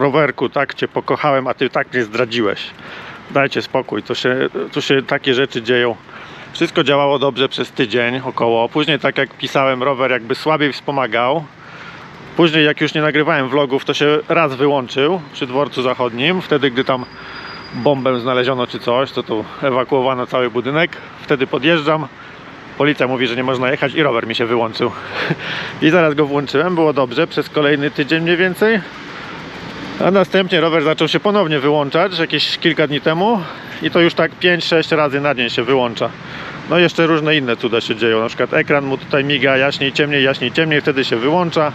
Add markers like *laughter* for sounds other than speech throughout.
rowerku, tak cię pokochałem, a ty tak mnie zdradziłeś. Dajcie spokój, to się, tu się takie rzeczy dzieją. Wszystko działało dobrze przez tydzień około. Później, tak jak pisałem, rower jakby słabiej wspomagał. Później, jak już nie nagrywałem vlogów, to się raz wyłączył przy dworcu zachodnim. Wtedy, gdy tam bombę znaleziono czy coś, to tu ewakuowano cały budynek. Wtedy podjeżdżam. Policja mówi, że nie można jechać i rower mi się wyłączył. *laughs* I zaraz go włączyłem, było dobrze przez kolejny tydzień mniej więcej. A następnie rower zaczął się ponownie wyłączać jakieś kilka dni temu i to już tak 5-6 razy na dzień się wyłącza. No jeszcze różne inne cuda się dzieją, na przykład ekran mu tutaj miga jaśniej, ciemniej, jaśniej, ciemniej, wtedy się wyłącza.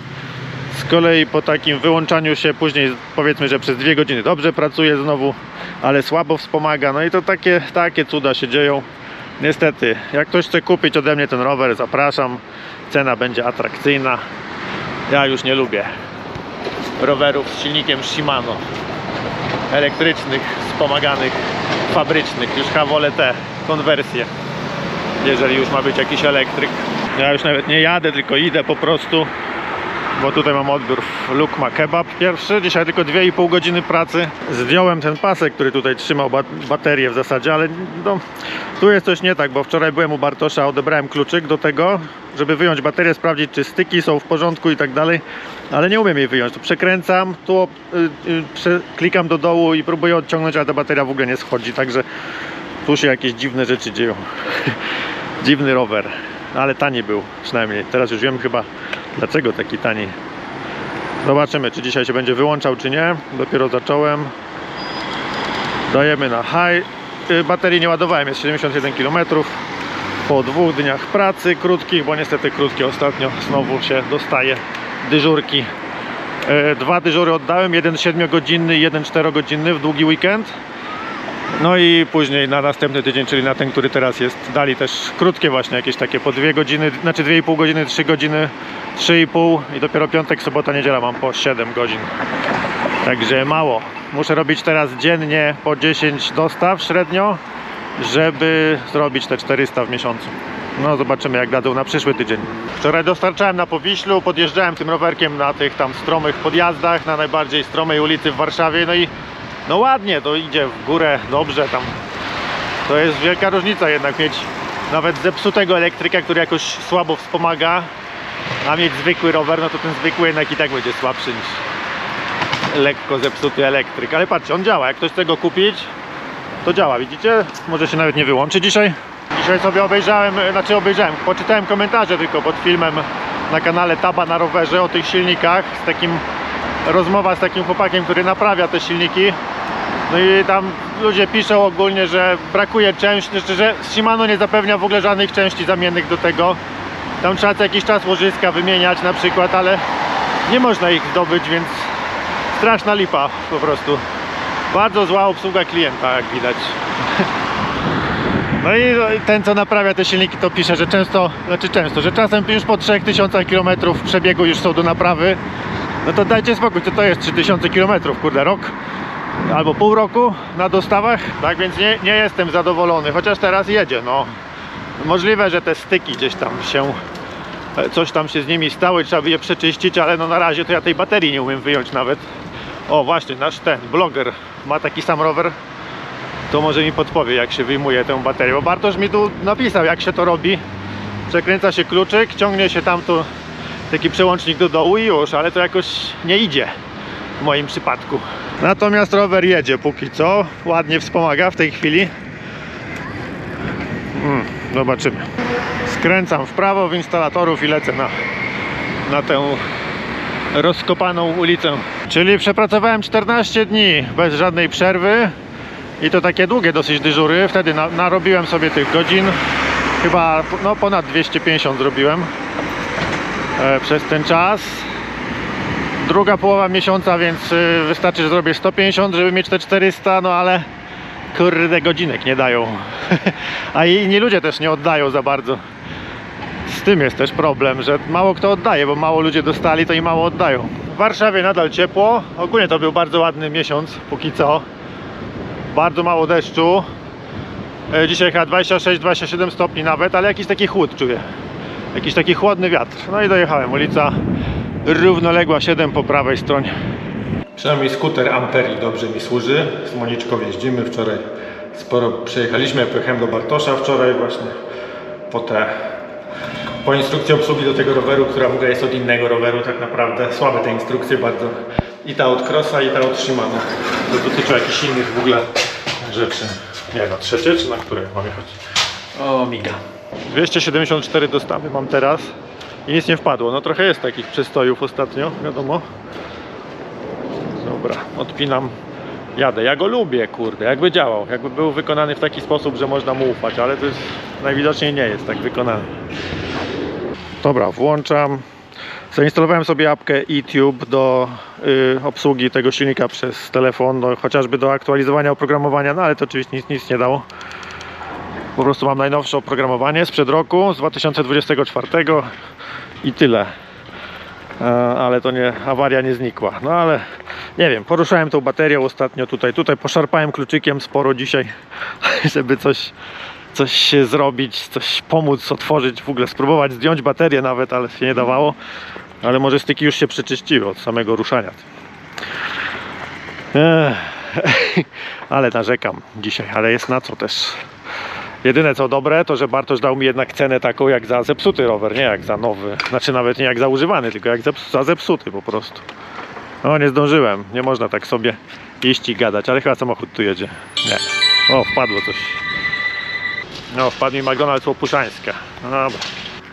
Z kolei po takim wyłączaniu się później powiedzmy, że przez dwie godziny dobrze pracuje znowu, ale słabo wspomaga. No i to takie, takie cuda się dzieją. Niestety, jak ktoś chce kupić ode mnie ten rower, zapraszam. Cena będzie atrakcyjna. Ja już nie lubię rowerów z silnikiem Shimano. Elektrycznych, wspomaganych, fabrycznych. Już chyba wolę te konwersje. Jeżeli już ma być jakiś elektryk. Ja już nawet nie jadę, tylko idę po prostu bo tutaj mam odbiór w Lukma Kebab pierwszy, dzisiaj tylko 2,5 godziny pracy. Zdjąłem ten pasek, który tutaj trzymał ba baterię w zasadzie, ale no, tu jest coś nie tak, bo wczoraj byłem u Bartosza, odebrałem kluczyk do tego, żeby wyjąć baterię, sprawdzić czy styki są w porządku i tak dalej, ale nie umiem jej wyjąć. Tu przekręcam, tu y, y, klikam do dołu i próbuję odciągnąć, ale ta bateria w ogóle nie schodzi, także tu się jakieś dziwne rzeczy dzieją. *laughs* Dziwny rower, ale tani był przynajmniej. Teraz już wiem chyba dlaczego taki tani. Zobaczymy, czy dzisiaj się będzie wyłączał, czy nie. Dopiero zacząłem. Dajemy na high. Y, Baterii nie ładowałem, jest 71 km. Po dwóch dniach pracy krótkich, bo niestety krótkie ostatnio znowu się dostaje dyżurki. Y, Dwa dyżury oddałem, jeden 7-godzinny i jeden 4-godzinny w długi weekend. No i później na następny tydzień, czyli na ten, który teraz jest, dali też krótkie właśnie jakieś takie po 2 godziny, znaczy 2,5 godziny, 3 godziny, 3,5 i dopiero piątek, sobota, niedziela mam po 7 godzin. Także mało. Muszę robić teraz dziennie po 10 dostaw średnio, żeby zrobić te 400 w miesiącu. No zobaczymy jak dadzą na przyszły tydzień. Wczoraj dostarczałem na Powiślu, podjeżdżałem tym rowerkiem na tych tam stromych podjazdach, na najbardziej stromej ulicy w Warszawie, no i no ładnie, to idzie w górę, dobrze tam. To jest wielka różnica jednak mieć nawet zepsutego elektryka, który jakoś słabo wspomaga, a mieć zwykły rower, no to ten zwykły jednak i tak będzie słabszy niż lekko zepsuty elektryk. Ale patrzcie, on działa, jak ktoś chce go kupić, to działa, widzicie? Może się nawet nie wyłączy dzisiaj. Dzisiaj sobie obejrzałem, znaczy obejrzałem, poczytałem komentarze tylko pod filmem na kanale Taba na rowerze o tych silnikach z takim rozmowa z takim chłopakiem, który naprawia te silniki. No i tam ludzie piszą ogólnie, że brakuje części, że- że Shimano nie zapewnia w ogóle żadnych części zamiennych do tego. Tam trzeba co jakiś czas łożyska wymieniać na przykład, ale nie można ich zdobyć, więc straszna lipa po prostu. Bardzo zła obsługa klienta, jak widać. *laughs* No i ten, co naprawia te silniki, to pisze, że często, znaczy często, że czasem już po 3000 km przebiegu już są do naprawy. No to dajcie spokój, co to jest 3000 km, kurde, rok albo pół roku na dostawach. Tak więc nie, nie jestem zadowolony, chociaż teraz jedzie, no. Możliwe, że te styki gdzieś tam się, e, coś tam się z nimi stało i trzeba by je przeczyścić, ale no na razie to ja tej baterii nie umiem wyjąć nawet. O właśnie, nasz ten bloger ma taki sam rower, to może mi podpowie jak się wyjmuje tę baterię, bo Bartosz mi tu napisał jak się to robi. Przekręca się kluczyk, ciągnie się tam tu taki przełącznik do dołu i już, ale to jakoś nie idzie w moim przypadku. Natomiast rower jedzie póki co, ładnie wspomaga w tej chwili. Mm, zobaczymy. Skręcam w prawo w instalatorów i lecę na, na tę rozkopaną ulicę. Czyli przepracowałem 14 dni bez żadnej przerwy i to takie długie dosyć dyżury. Wtedy na, narobiłem sobie tych godzin. Chyba no, ponad 250 zrobiłem e, przez ten czas. Druga połowa miesiąca, więc y, wystarczy, że zrobię 150, żeby mieć te 400, no ale kurde godzinek nie dają. *laughs* A inni ludzie też nie oddają za bardzo. Z tym jest też problem, że mało kto oddaje, bo mało ludzie dostali, to i mało oddają. W Warszawie nadal ciepło. Ogólnie to był bardzo ładny miesiąc, póki co. Bardzo mało deszczu. E, Dzisiaj chyba 26-27 stopni nawet, ale jakiś taki chłód czuję. Jakiś taki chłodny wiatr. No i dojechałem. Ulica równoległa 7 po prawej stronie. Przynajmniej skuter Amperi dobrze mi służy. Z Moniczką jeździmy. Wczoraj sporo przejechaliśmy. Ja pojechałem do Bartosza wczoraj właśnie po te po instrukcji obsługi do tego roweru, która w ogóle jest od innego roweru tak naprawdę. Słabe te instrukcje bardzo. I ta od Crossa i ta od Shimano. To dotyczą jakichś innych w ogóle rzeczy. Nie no, trzecie czy na które mam jechać? O, miga. 274 dostawy mam teraz i nic nie wpadło. No trochę jest takich przystojów ostatnio, wiadomo. Dobra, odpinam. Jadę. Ja go lubię, kurde, jakby działał, jakby był wykonany w taki sposób, że można mu ufać, ale to jest najwidoczniej nie jest tak wykonany. Dobra, włączam. Zainstalowałem sobie apkę eTube do y, obsługi tego silnika przez telefon, no, chociażby do aktualizowania oprogramowania, no ale to oczywiście nic, nic nie dało. Po prostu mam najnowsze oprogramowanie sprzed roku, z 2024 i tyle. E, ale to nie, awaria nie znikła. No ale nie wiem, poruszałem tą baterią ostatnio tutaj, tutaj poszarpałem kluczykiem sporo dzisiaj, *laughs* żeby coś, coś zrobić, coś pomóc, otworzyć, w ogóle spróbować zdjąć baterię nawet, ale się nie dawało. Ale może styki już się przeczyściły od samego ruszania. Ech, *laughs* ale narzekam dzisiaj, ale jest na co też. Jedyne co dobre, to że Bartosz dał mi jednak cenę taką jak za zepsuty rower, nie jak za nowy. Znaczy nawet nie jak za używany, tylko jak za zepsuty po prostu. No nie zdążyłem, nie można tak sobie iść i gadać, ale chyba samochód tu jedzie. Nie. O, wpadło coś. No, wpadł mi McDonald's Łopuszańska. No dobra.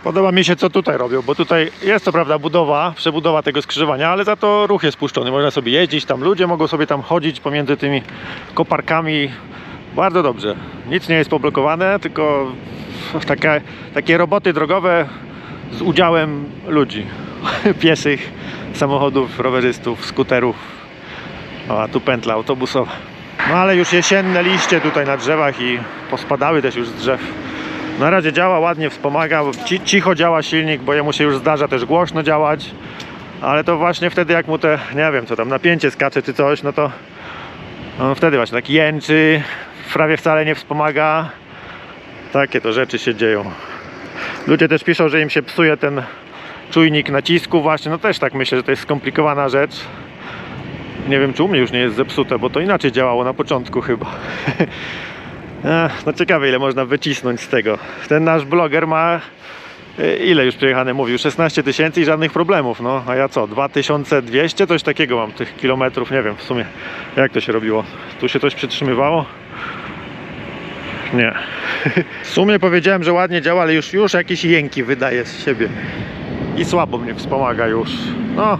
Podoba mi się co tutaj robią, bo tutaj jest co prawda budowa, przebudowa tego skrzyżowania, ale za to ruch jest puszczony. Można sobie jeździć, tam ludzie mogą sobie tam chodzić pomiędzy tymi koparkami. Bardzo dobrze. Nic nie jest poblokowane, tylko takie, takie roboty drogowe z udziałem ludzi. *laughs* Pieszych, samochodów, rowerzystów, skuterów. O, a tu pętla autobusowa. No ale już jesienne liście tutaj na drzewach i pospadały też już z drzew. Na razie działa ładnie, wspomaga. Ci, cicho działa silnik, bo jemu się już zdarza też głośno działać. Ale to właśnie wtedy, jak mu te, nie wiem, co tam, napięcie skacze czy coś, no to no wtedy właśnie tak jęczy, prawie wcale nie wspomaga. Takie to rzeczy się dzieją. Ludzie też piszą, że im się psuje ten czujnik nacisku właśnie, no też tak myślę, że to jest skomplikowana rzecz. Nie wiem, czy u mnie już nie jest zepsute, bo to inaczej działało na początku chyba. *laughs* No ciekawe ile można wycisnąć z tego. Ten nasz bloger ma e, ile już przejechane mówił? 16 tysięcy i żadnych problemów. No a ja co? 2200? Coś takiego mam tych kilometrów. Nie wiem w sumie jak to się robiło. Tu się coś przytrzymywało? Nie. W sumie powiedziałem, że ładnie działa, ale już, już jakieś jęki wydaje z siebie. I słabo mnie wspomaga już. No,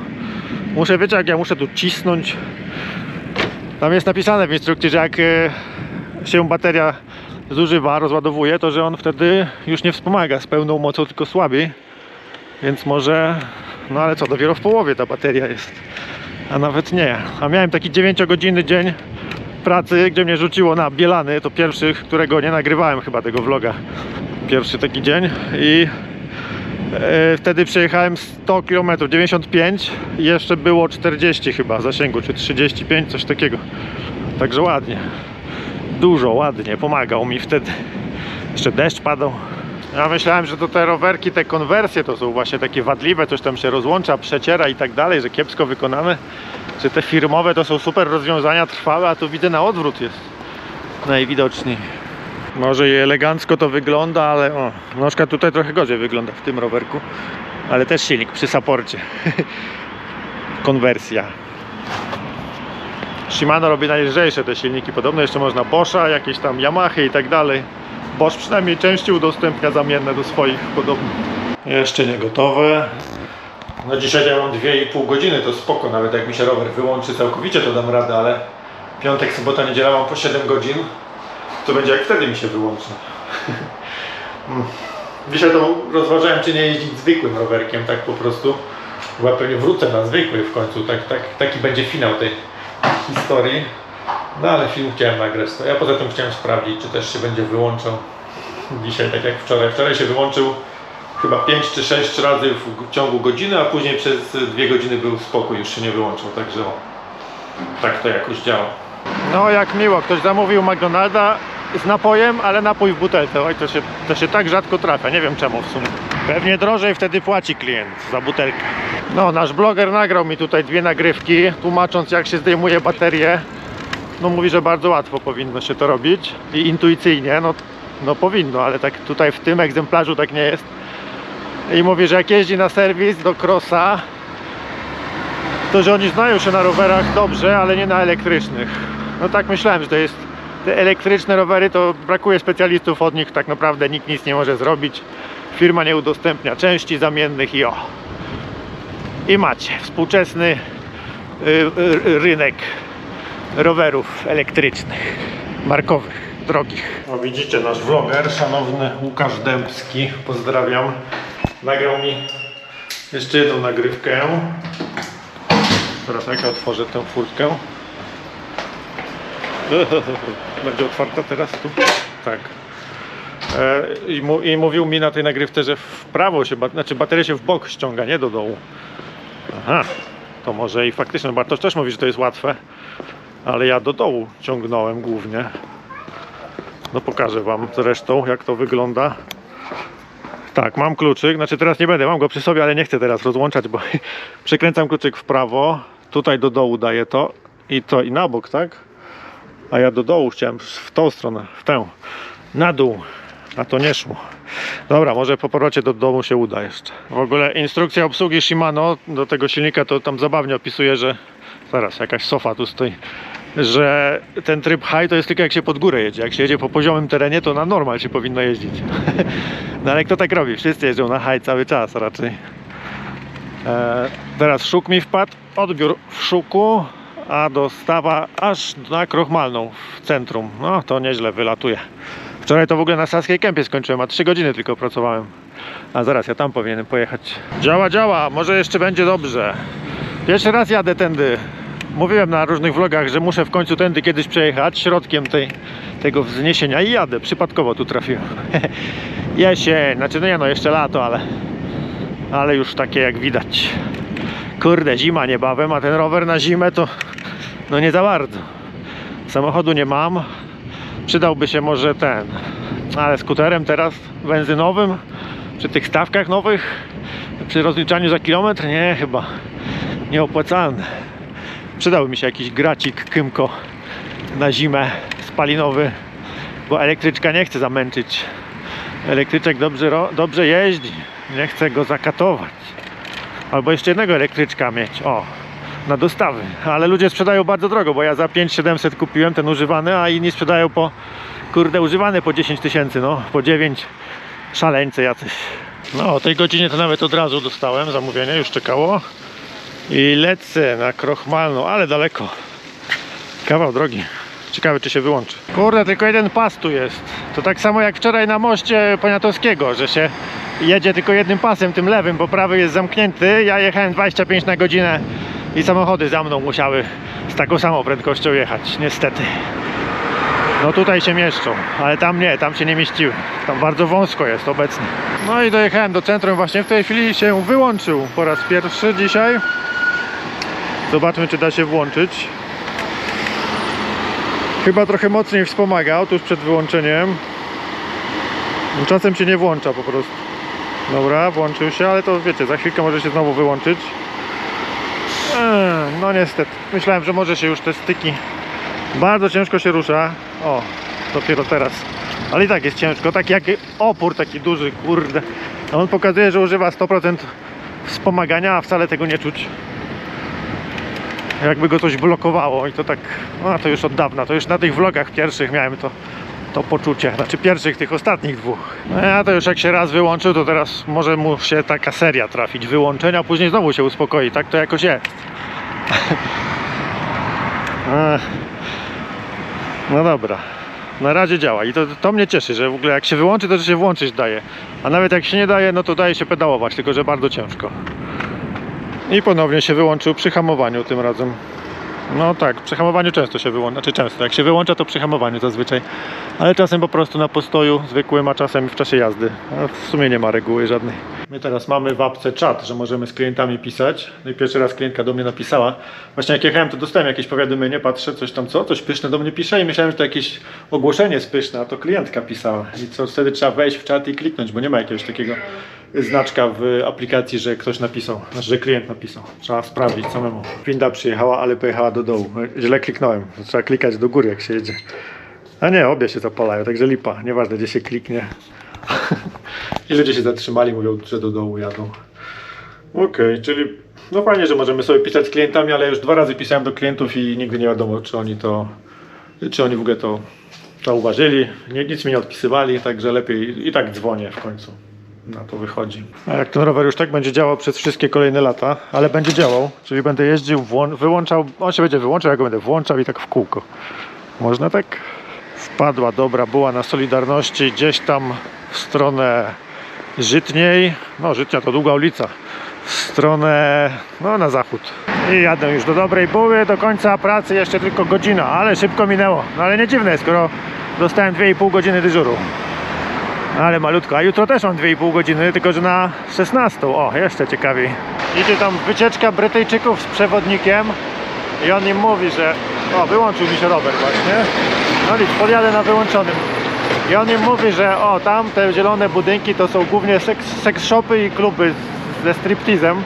muszę wiecie, jak ja muszę tu cisnąć. Tam jest napisane w instrukcji, że jak e, się bateria zużywa, rozładowuje, to że on wtedy już nie wspomaga z pełną mocą, tylko słabiej. Więc może, no ale co, dopiero w połowie ta bateria jest. A nawet nie. A miałem taki 9-godzinny dzień pracy, gdzie mnie rzuciło na Bielany, to pierwszy, którego nie nagrywałem chyba tego vloga. Pierwszy taki dzień i e, wtedy przejechałem 100 km, 95 i jeszcze było 40 chyba zasięgu, czy 35, coś takiego. Także ładnie. Dużo, ładnie, pomagał mi wtedy. Jeszcze deszcz padał. Ja myślałem, że to te rowerki, te konwersje to są właśnie takie wadliwe, coś tam się rozłącza, przeciera i tak dalej, że kiepsko wykonane. Czy te firmowe to są super rozwiązania trwałe, a tu widzę na odwrót jest. Najwidoczniej. Może i elegancko to wygląda, ale o, tutaj trochę gorzej wygląda w tym rowerku. Ale też silnik przy saporcie. *laughs* Konwersja. Shimano robi najlżejsze te silniki, podobno jeszcze można Boscha, jakieś tam Yamaha i tak dalej. Bosch przynajmniej części udostępnia zamienne do swoich podobnych. Jeszcze nie gotowe. No dzisiaj ja mam 2,5 godziny, to spoko, nawet jak mi się rower wyłączy całkowicie to dam radę, ale piątek, sobota, niedziela mam po 7 godzin. To będzie jak wtedy mi się wyłączy. *laughs* Mm. Dzisiaj to rozważałem, czy nie jeździć zwykłym rowerkiem, tak po prostu. Chyba pewnie wrócę na zwykły w końcu, tak, tak, taki będzie finał tej historii. No ale film chciałem nagrać. Ja poza tym chciałem sprawdzić, czy też się będzie wyłączał dzisiaj, tak jak wczoraj. Wczoraj się wyłączył chyba 5 czy 6 razy w ciągu godziny, a później przez 2 godziny był spokój, już się nie wyłączał, także o, tak to jakoś działa. No jak miło, ktoś zamówił McDonalda z napojem, ale napój w butelce. Oj, to się, to się tak rzadko trafia, nie wiem czemu w sumie. Pewnie drożej wtedy płaci klient za butelkę. No, nasz bloger nagrał mi tutaj dwie nagrywki, tłumacząc jak się zdejmuje baterię. No mówi, że bardzo łatwo powinno się to robić i intuicyjnie, no, no powinno, ale tak tutaj w tym egzemplarzu tak nie jest. I mówi, że jak jeździ na serwis do crossa, to że oni znają się na rowerach dobrze, ale nie na elektrycznych. No tak myślałem, że to jest te elektryczne rowery, to brakuje specjalistów od nich, tak naprawdę nikt nic nie może zrobić. Firma nie udostępnia części zamiennych i o. I macie współczesny y, y, rynek rowerów elektrycznych, markowych, drogich. No widzicie, nasz vloger, szanowny Łukasz Dębski, pozdrawiam, nagrał mi jeszcze jedną nagrywkę. Teraz jak ja otworzę tę furtkę. *laughs* Będzie otwarta teraz tu? Tak. E, i, mu, I mówił mi na tej nagrywce, że w prawo się, znaczy bateria się w bok ściąga, nie do dołu. Aha, to może i faktycznie, Bartosz też mówi, że to jest łatwe, ale ja do dołu ciągnąłem głównie. No pokażę Wam zresztą, jak to wygląda. Tak, mam kluczyk, znaczy teraz nie będę, mam go przy sobie, ale nie chcę teraz rozłączać, bo *laughs* przekręcam kluczyk w prawo, tutaj do dołu daję to i to i na bok, tak? A ja do dołu chciałem w tą stronę, w tę, na dół, a to nie szło. Dobra, może po powrocie do domu się uda jeszcze. W ogóle instrukcja obsługi Shimano do tego silnika to tam zabawnie opisuje, że zaraz jakaś sofa tu stoi, że ten tryb high to jest tylko jak się pod górę jedzie. Jak się jedzie po poziomym terenie, to na normal się powinno jeździć. *laughs* no ale kto tak robi? Wszyscy jeżdżą na high cały czas raczej. E, teraz szuk mi wpadł, odbiór w szuku, a dostawa aż na Krochmalną w centrum. No to nieźle wylatuje. Wczoraj to w ogóle na Saskiej Kępie skończyłem, a 3 godziny tylko pracowałem. A zaraz ja tam powinienem pojechać. Działa, działa, może jeszcze będzie dobrze. Pierwszy raz jadę tędy. Mówiłem na różnych vlogach, że muszę w końcu tędy kiedyś przejechać środkiem tej, tego wzniesienia i jadę. Przypadkowo tu trafiłem. *laughs* Jesień, znaczy no nie no, jeszcze lato, ale, ale już takie jak widać. Kurde, zima niebawem, a ten rower na zimę to no nie za bardzo. Samochodu nie mam. Przydałby się może ten, ale skuterem teraz benzynowym, przy tych stawkach nowych, przy rozliczaniu za kilometr, nie chyba nieopłacalne. Przydałby mi się jakiś gracik Kymko na zimę spalinowy, bo elektryczka nie chce zamęczyć. Elektryczek dobrze, dobrze jeździ, nie chce go zakatować. Albo jeszcze jednego elektryczka mieć, o, na dostawy. Ale ludzie sprzedają bardzo drogo, bo ja za 5700 kupiłem ten używany, a inni sprzedają po, kurde, używany po 10 tysięcy, no, po 9. Szaleńcy jacyś. No, o tej godzinie to nawet od razu dostałem zamówienie, już czekało. I lecę na Krochmalną, ale daleko. Kawał drogi. Ciekawe, czy się wyłączy. Kurde, tylko jeden pas tu jest. To tak samo jak wczoraj na moście Poniatowskiego, że się jedzie tylko jednym pasem, tym lewym, bo prawy jest zamknięty. Ja jechałem 25 na godzinę i samochody za mną musiały z taką samą prędkością jechać, niestety. No tutaj się mieszczą, ale tam nie, tam się nie mieściły. Tam bardzo wąsko jest obecnie. No i dojechałem do centrum, właśnie w tej chwili się wyłączył po raz pierwszy dzisiaj. Zobaczmy, czy da się włączyć. Chyba trochę mocniej wspomaga, otóż przed wyłączeniem. Czasem się nie włącza po prostu. Dobra, włączył się, ale to wiecie, za chwilkę może się znowu wyłączyć. Eee, No niestety, myślałem, że może się już te styki. Bardzo ciężko się rusza. O, dopiero teraz. Ale i tak jest ciężko, taki jak opór taki duży, kurde. A on pokazuje, że używa 100% wspomagania, a wcale tego nie czuć jakby go coś blokowało i to tak, no to już od dawna, to już na tych vlogach pierwszych miałem to, to poczucie, znaczy pierwszych, tych ostatnich dwóch. No ja to już jak się raz wyłączył, to teraz może mu się taka seria trafić wyłączenia, później znowu się uspokoi, tak to jakoś jest. *laughs* No dobra. Na razie działa i to, to mnie cieszy, że w ogóle jak się wyłączy, to się włączyć daje. A nawet jak się nie daje, no to daje się pedałować, tylko że bardzo ciężko. I ponownie się wyłączył przy hamowaniu tym razem. No tak, przy hamowaniu często się wyłącza, znaczy często, jak się wyłącza to przy hamowaniu zazwyczaj. Ale czasem po prostu na postoju zwykłym, a czasem w czasie jazdy. A w sumie nie ma reguły żadnej. My teraz mamy w apce czat, że możemy z klientami pisać. No i pierwszy raz klientka do mnie napisała. Właśnie jak jechałem, to dostałem jakieś powiadomienie, patrzę, coś tam co, coś pyszne do mnie pisze i myślałem, że to jakieś ogłoszenie pyszne, a to klientka pisała. I co wtedy trzeba wejść w czat i kliknąć, bo nie ma jakiegoś takiego znaczka w aplikacji, że ktoś napisał, znaczy, że klient napisał. Trzeba sprawdzić samemu. Winda przyjechała, ale pojechała do dołu. Źle kliknąłem. Trzeba klikać do góry, jak się jedzie. A nie, obie się zapalają, także lipa. Nieważne, gdzie się kliknie. *laughs* I ludzie się zatrzymali, mówią, że do dołu jadą. Okej, czyli no fajnie, że możemy sobie pisać z klientami, ale już dwa razy pisałem do klientów i nigdy nie wiadomo, czy oni to, czy oni w ogóle to zauważyli. Nic mi nie odpisywali, także lepiej i tak dzwonię w końcu. Na to wychodzi. A jak ten rower już tak będzie działał przez wszystkie kolejne lata, ale będzie działał, czyli będę jeździł, wyłączał, on się będzie wyłączał, ja go będę włączał i tak w kółko. Można tak? Wpadła dobra była na Solidarności gdzieś tam w stronę Żytniej, no Żytnia to długa ulica, w stronę, no na zachód. I jadę już do Dobrej Buły, do końca pracy jeszcze tylko godzina, ale szybko minęło. No ale nie dziwne, skoro dostałem 2,5 godziny dyżuru. Ale malutko, a jutro też mam 2,5 godziny, tylko że na 16. O, jeszcze ciekawiej. Idzie tam wycieczka Brytyjczyków z przewodnikiem i on im mówi, że o, wyłączył mi się rower właśnie. No nic, podjadę na wyłączonym. I on im mówi, że o, tam te zielone budynki to są głównie seks, seks shopy i kluby ze striptizem.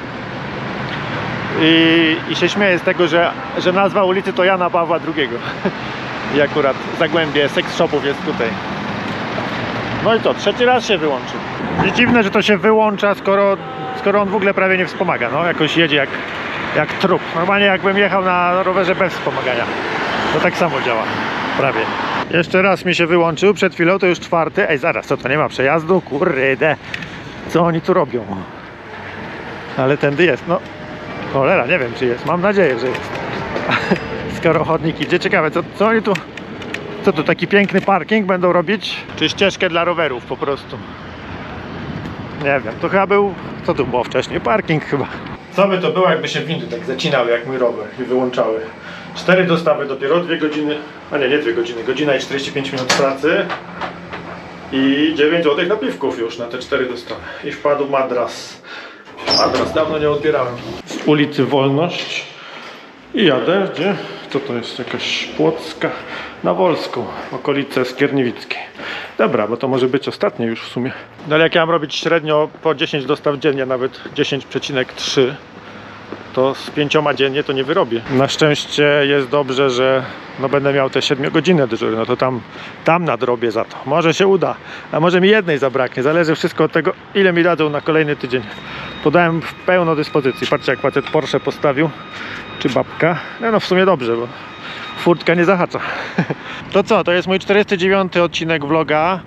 I, I się śmieje z tego, że, że nazwa ulicy to Jana Pawła II. *laughs* I akurat Zagłębie seks shopów jest tutaj. No i to, trzeci raz się wyłączył. I dziwne, że to się wyłącza, skoro, skoro on w ogóle prawie nie wspomaga. No, jakoś jedzie jak, jak trup. Normalnie jakbym jechał na rowerze bez wspomagania. To tak samo działa. Prawie. Jeszcze raz mi się wyłączył, przed chwilą to już czwarty. Ej, zaraz, co to nie ma przejazdu? Kurde, co oni tu robią? Ale tędy jest, no. Cholera, nie wiem czy jest, mam nadzieję, że jest. *laughs* Skoro chodnik idzie, ciekawe, co, co oni tu... Co tu, taki piękny parking będą robić? Czy ścieżkę dla rowerów po prostu? Nie wiem, to chyba był... Co tu było wcześniej? Parking chyba. Co by to było, jakby się windy tak zacinały jak mój rower i wyłączały? Cztery dostawy dopiero, dwie godziny, a nie, nie dwie godziny, godzina i 45 minut pracy i 9 zł napiwków już na te cztery dostawy. I wpadł madras. Madras dawno nie odbierałem. Z ulicy Wolność i jadę, gdzie? Co to jest? Jakaś Płocka na Wolską, okolice Skierniewickiej. Dobra, bo to może być ostatnie już w sumie. No ale jak ja mam robić średnio po 10 dostaw dziennie, nawet 10,3 to z pięcioma dziennie to nie wyrobię. Na szczęście jest dobrze, że no będę miał te 7 godziny dyżury, no to tam, tam nadrobię za to. Może się uda, a może mi jednej zabraknie. Zależy wszystko od tego, ile mi dadzą na kolejny tydzień. Podałem w pełno dyspozycji. Patrzcie, jak facet Porsche postawił, czy babka. No, no w sumie dobrze, bo furtka nie zahacza. *laughs* To co, to jest mój 49 odcinek vloga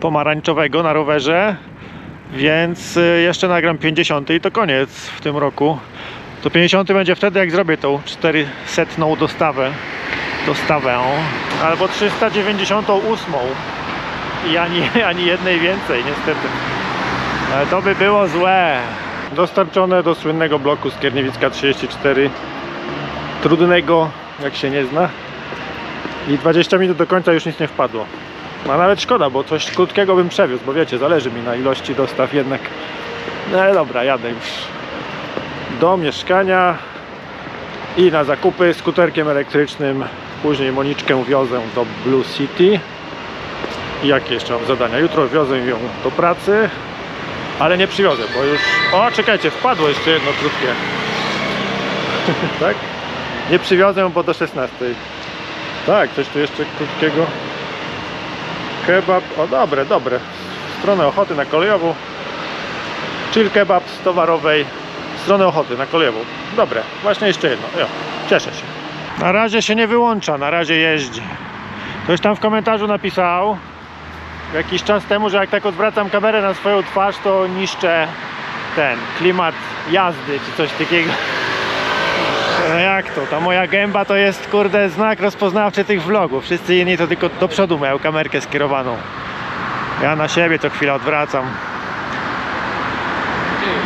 pomarańczowego na rowerze, więc y, jeszcze nagram 50 i to koniec w tym roku. To 50 będzie wtedy, jak zrobię tą 400 dostawę. Dostawę. Albo 398. I ani, *laughs* ani jednej więcej, niestety. Ale to by było złe. Dostarczone do słynnego bloku Skierniewicka 34. Trudnego, jak się nie zna. I 20 minut do końca już nic nie wpadło. A nawet szkoda, bo coś krótkiego bym przewiózł, bo wiecie, zależy mi na ilości dostaw jednak. No ale dobra, jadę już do mieszkania i na zakupy skuterkiem elektrycznym. Później Moniczkę wiozę do Blue City. Jakie jeszcze mam zadania? Jutro wiozę ją do pracy, ale nie przywiozę, bo już... O, czekajcie, wpadło jeszcze jedno krótkie. *laughs* tak? Nie przywiozę, bo do 16. Tak, coś tu jeszcze krótkiego. Kebab, o dobre, dobre. Stronę Ochoty na kolejową. Chill kebab z towarowej. W stronę Ochoty na kolejową. Dobre, właśnie jeszcze jedno. Jo, cieszę się. Na razie się nie wyłącza, na razie jeździ. Ktoś tam w komentarzu napisał jakiś czas temu, że jak tak odwracam kamerę na swoją twarz, to niszczę ten klimat jazdy czy coś takiego. No jak to? Ta moja gęba to jest kurde znak rozpoznawczy tych vlogów. Wszyscy inni to tylko do przodu mają kamerkę skierowaną. Ja na siebie co chwilę odwracam.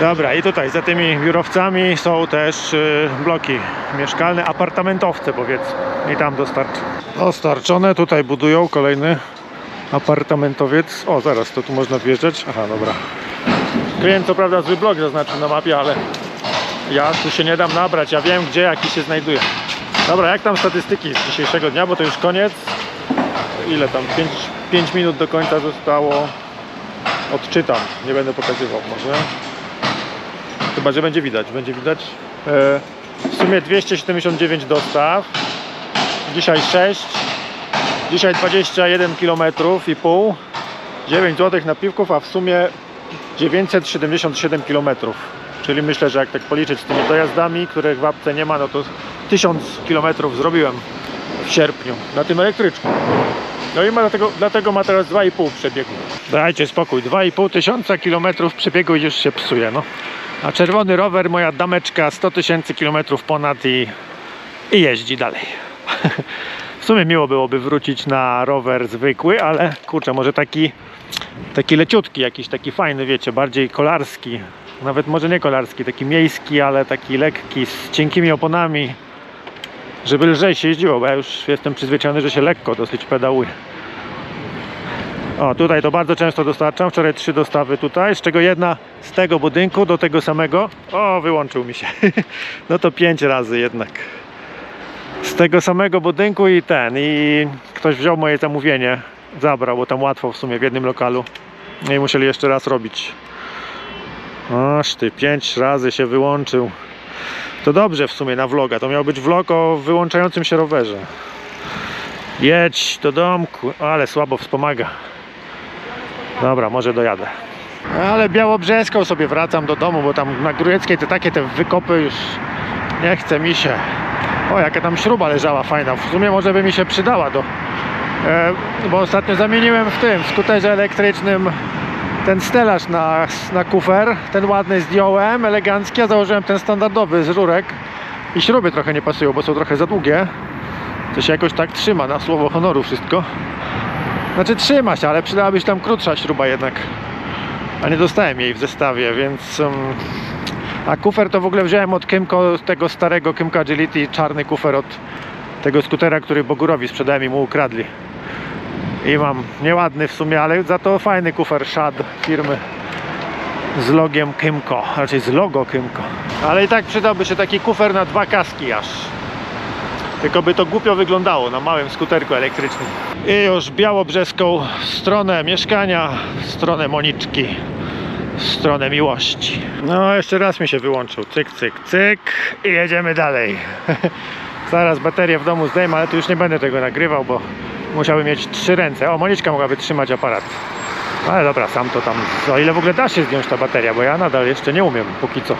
Dobra, i tutaj za tymi biurowcami są też y, bloki mieszkalne, apartamentowce powiedzmy. I tam dostarczy. Dostarczone, tutaj budują kolejny apartamentowiec. O, zaraz, to tu można wjeżdżać. Aha, dobra. Klient co prawda zły blok zaznaczył na mapie, ale ja tu się nie dam nabrać, ja wiem gdzie jaki się znajduje. Dobra, jak tam statystyki z dzisiejszego dnia, bo to już koniec. Ile tam? 5, 5 minut do końca zostało. odczytam. Nie będę pokazywał może. Chyba, że będzie widać. Będzie widać. E, w sumie 279 dostaw. Dzisiaj 6. Dzisiaj 21 km i pół. 9 zł na piwków, a w sumie 977 km. Czyli myślę, że jak tak policzyć z tymi dojazdami, których w apce nie ma, no to 1000 km zrobiłem w sierpniu na tym elektryczku. No i ma dlatego, dlatego ma teraz 2,5 przebiegu. Dajcie spokój, 2,5 tysiąca kilometrów przebiegu i już się psuje, no. A czerwony rower, moja dameczka, 100 tysięcy kilometrów ponad i, i jeździ dalej. *laughs* W sumie miło byłoby wrócić na rower zwykły, ale kurczę, może taki, taki leciutki, jakiś taki fajny, wiecie, bardziej kolarski. Nawet może nie kolarski, taki miejski, ale taki lekki, z cienkimi oponami, żeby lżej się jeździło, bo ja już jestem przyzwyczajony, że się lekko dosyć pedałuje. O, tutaj to bardzo często dostarczam. Wczoraj trzy dostawy tutaj, z czego jedna z tego budynku do tego samego. O, wyłączył mi się. *laughs* No to pięć razy jednak. Z tego samego budynku i ten. I ktoś wziął moje zamówienie, zabrał, bo tam łatwo w sumie w jednym lokalu. No i musieli jeszcze raz robić. Aż ty, pięć razy się wyłączył. To dobrze w sumie na vloga. To miał być vlog o wyłączającym się rowerze. Jedź do domku, ale słabo wspomaga. Dobra, może dojadę. Ale Białobrzeską sobie wracam do domu, bo tam na Grujeckiej te takie te wykopy już nie chce mi się. O, jaka tam śruba leżała fajna. W sumie może by mi się przydała do... E, bo ostatnio zamieniłem w tym, w skuterze elektrycznym ten stelaż na, na kufer. Ten ładny zdjąłem, elegancki, a założyłem ten standardowy z rurek. I śruby trochę nie pasują, bo są trochę za długie. To się jakoś tak trzyma na słowo honoru wszystko. Znaczy trzyma się, ale przydałaby się tam krótsza śruba jednak. A nie dostałem jej w zestawie, więc... Um, a kufer to w ogóle wziąłem od Kymko, tego starego Kymko Agility, czarny kufer od tego skutera, który Bogurowi sprzedałem i mu ukradli. I mam nieładny w sumie, ale za to fajny kufer Shad firmy z logiem Kymko, raczej z logo Kymko. Ale i tak przydałby się taki kufer na dwa kaski aż. Tylko by to głupio wyglądało na małym skuterku elektrycznym. I już białobrzeską stronę mieszkania, stronę Moniczki, stronę miłości. No, jeszcze raz mi się wyłączył. Cyk, cyk, cyk i jedziemy dalej. *laughs* Zaraz baterię w domu zdejmę, ale tu już nie będę tego nagrywał, bo musiałbym mieć trzy ręce. O, Moniczka mogłaby trzymać aparat. Ale dobra, sam to tam. O ile w ogóle da się zdjąć ta bateria, bo ja nadal jeszcze nie umiem póki co.